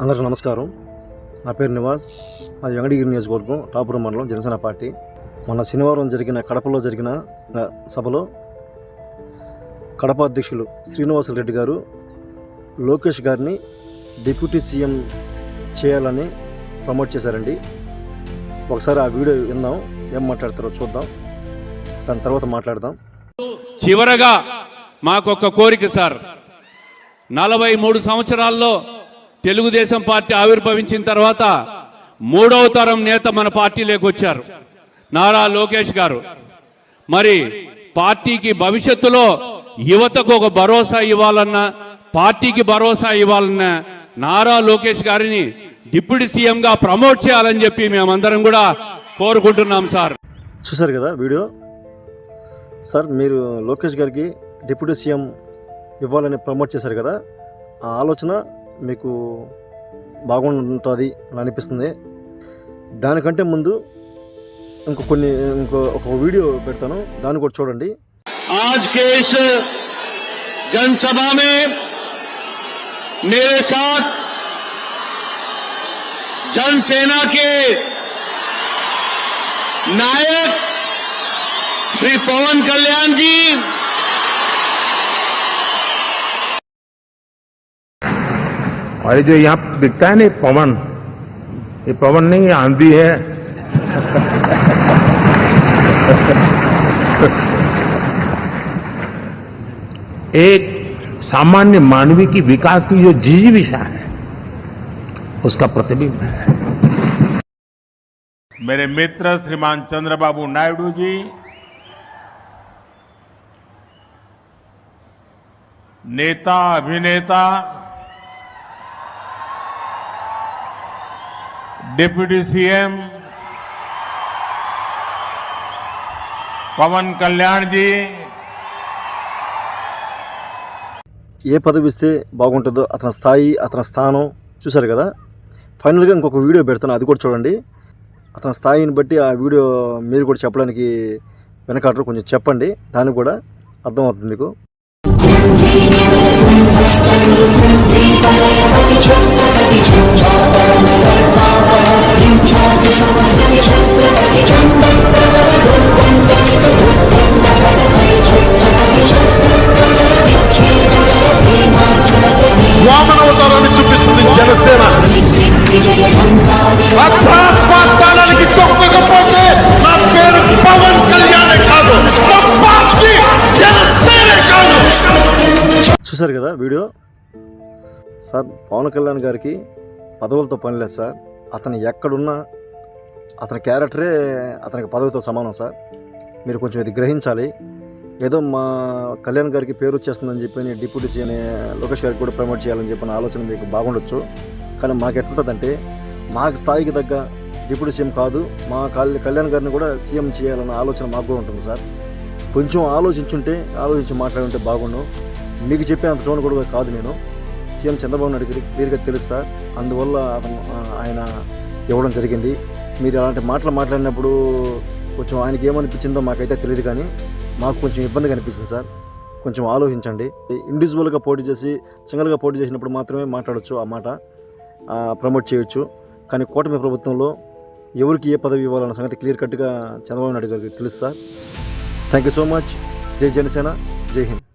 అందరికీ నమస్కారం. నా పేరు నివాస్. అది వెంకటగిరి నియోజకవర్గం రాపురం మండలం జనసేన పార్టీ. మొన్న శనివారం జరిగిన కడపలో జరిగిన సభలో కడప అధ్యక్షులు శ్రీనివాసరెడ్డి గారు లోకేష్ గారిని డిప్యూటీ సీఎం చేయాలని ప్రమోట్ చేశారండి. ఒకసారి ఆ వీడియో విందాం ఏం మాట్లాడతారో చూద్దాం. దాని తర్వాత మాట్లాడదాం. చివరగా మాకొక కోరిక సార్. నలభై మూడు సంవత్సరాల్లో తెలుగుదేశం పార్టీ ఆవిర్భవించిన తర్వాత మూడవ తరం నేత మన పార్టీలోకి వచ్చారు. నారా లోకేష్ గారు. మరి పార్టీకి భవిష్యత్తులో యువతకు ఒక భరోసా ఇవ్వాలన్నా పార్టీకి భరోసా ఇవ్వాలన్నా నారా లోకేష్ గారిని డిప్యూటీ సీఎంగా ప్రమోట్ చేయాలని చెప్పి మేమందరం కూడా కోరుకుంటున్నాం సార్. చూశారు కదా వీడియో? సార్ మీరు లోకేష్ గారికి డిప్యూటీ సీఎం ఇవ్వాలని ప్రమోట్ చేశారు కదా. ఆ ఆలోచన మీకు బాగుంటుంది అని అనిపిస్తుంది దానికంటే ముందు ఇంకో కొన్ని ఇంకో ఒక వీడియో పెడతాను దాన్ని కూడా చూడండి आज के इस जनसभा में मेरे साथ जनसेना के नायक श्री पवन कल्याण जी और जो यहाँ दिखता है ना पवन, ये पवन नहीं आंधी है। एक सामान्य मानवी की विकास की जो जिजीविषा है, उसका प्रतिबिंब है। मेरे मित्र श्रीमान चंद्रबाबू नायडू जी, नेता, अभिनेता డిప్యూటీ సీఎం పవన్ కళ్యాణ్ జీ. ఏ పదవి ఇస్తే బాగుంటుందో అతని స్థాయి అతని స్థానం చూశారు కదా? ఫైనల్గా ఇంకొక వీడియో పెడతాను అది కూడా చూడండి. అతని స్థాయిని బట్టి ఆ వీడియో మీరు కూడా చెప్పడానికి వెనకాడరు కొంచెం చెప్పండి. దానికి కూడా అర్థమవుతుంది మీకు. వామనవతారాన్ని జనసేన. అర్థాత్మానికి తొక్కకపోతే నా పేరు పవన్ కళ్యాణ్ కాదు. నా కాదు. చూశారు కదా వీడియో? సార్ పవన్ కళ్యాణ్ గారికి పదవులతో పని లేదు సార్. అతను ఎక్కడున్నా అతని క్యారెక్టరే అతనికి పదవితో సమానం సార్. మీరు కొంచెం ఇది గ్రహించాలి. ఏదో మా కళ్యాణ్ గారికి పేరు వచ్చేస్తుందని చెప్పి డిప్యూటీ సీఎం లోకేష్ గారికి కూడా ప్రమోట్ చేయాలని చెప్పిన ఆలోచన మీకు బాగుండొచ్చు. కానీ మాకు ఎట్లుంటుందంటే మాకు స్థాయికి తగ్గ డిప్యూటీ సీఎం కాదు మా కళ్యాణ్ గారిని కూడా సీఎం చేయాలన్న ఆలోచన మాకు కూడా ఉంటుంది సార్. కొంచెం ఆలోచించుంటే ఆలోచించి మాట్లాడుంటే బాగుండు. మీకు చెప్పే అంత టోన్ కూడా కాదు నేను. సీఎం చంద్రబాబు నాయుడు గారికి క్లియర్గా తెలుసు సార్. అందువల్ల అతను ఆయన ఇవ్వడం జరిగింది. మీరు అలాంటి మాటలు మాట్లాడినప్పుడు కొంచెం ఆయనకి ఏమనిపించిందో మాకైతే తెలియదు కానీ మాకు కొంచెం ఇబ్బందిగా అనిపించింది సార్. కొంచెం ఆలోచించండి. ఇండివిజువల్గా పోటీ చేసి సింగిల్గా పోటీ చేసినప్పుడు మాత్రమే మాట్లాడొచ్చు ఆ మాట. ప్రమోట్ చేయొచ్చు. కానీ కూటమి ప్రభుత్వంలో ఎవరికి ఏ పదవి ఇవ్వాలన్న సంగతి క్లియర్ కట్గా చంద్రబాబు నాయుడు గారికి తెలుసు sir. Thank you so much జై జనసేన జై హింద్.